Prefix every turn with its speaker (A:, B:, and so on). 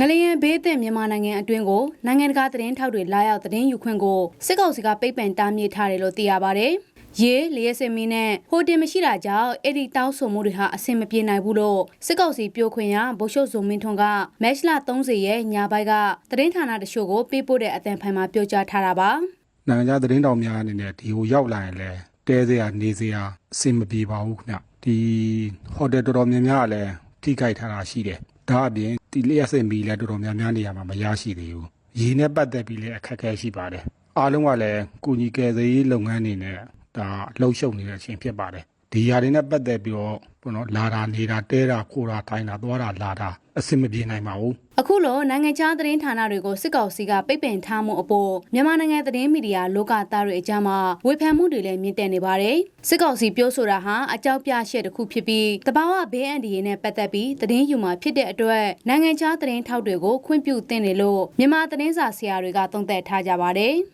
A: ငလျင်ဘေးသင့်မြန်မာနိုင်ငံအတွင်းကိုနိုင်ငံတကာသတင်းထောက်တွေလာရောက်သတင်းယူခွင့်ကိုစစ်ကောင်စီကပိတ်ပင်တားမြစ်ထားတယ်လို့သိရပါဗျ။ရေလျက်စင်မီနဲ့ဟိုတင်မရှိတာကြောင့်အဲ့ဒီတောင်းဆိုမှုတွေဟာအဆင်မပြေနိုင်ဘူးလို့စစ်ကောင်စီပြောခွင့်ရဗိုလ်ချုပ်ဇုံမင်းထွန်းကမက်လ30ရဲ့ညပိုင်းကသတင်းဌာနတချို့ကိုပေးပို့တဲ့အသံဖိုင်မှာပြောကြားထားတာပါ။
B: နိုင်ငံခြားသတင်းတောင်များအနေနဲ့ဒီကိုရောက်လာရင်လည်းတဲစရာနေစရာအဆင်မပြေပါဘူးခင်ဗျဒီဟိုတယ်တော်တော်များများကလည်းထိခိုက်ထားတာရှိတယ်ဒါအပြင် ဒီလျှက်စင်မီလည်းတော်တော်များများနေရာမှာမရရှိသေးဘူးရေနဲ့ပတ်သက်ပြီးလည်းအခက်အခဲရှိပါတယ်အားလုံးကလည်းကုညီကယ်ဆယ်ရေးလုပ်ငန်းတွေနဲ့ဒါလှုပ်ရှုပ်နေတဲ့အချိန်ဖြစ်ပါတယ် ဒီຢာတွေနဲ့ပတ်သက်ပြီးတော့ဘုံတော့လာတာနေတာတဲတာခိုတာတိုင်းတာသွားတာလာတာအဆင်မပြေနိုင်ပါဘူး
A: အခုလိုနိုင်ငံခြားသတင်းဌာနတွေကိုစစ်ကောင်စီကပိတ်ပင်ထားမှုအပေါ်မြန်မာနိုင်ငံသတင်းမီဒီယာလောကသားတွေအကြားမှာဝေဖန်မှုတွေလည်းမြင့်တက်နေပါတယ်။စစ်ကောင်စီပြောဆိုတာဟာအကြောက်ပြရှက်တစ်ခုဖြစ်ပြီးတဘာဝဘေးအန္တရာယ်နဲ့ပတ်သက်ပြီးသတင်းယူမှာဖြစ်တဲ့အတွက်နိုင်ငံခြားသတင်းထောက်တွေကိုခွင့်ပြုသင့်တယ်လို့မြန်မာသတင်းစာဆရာတွေကသုံးသပ်ထားကြပါတယ်။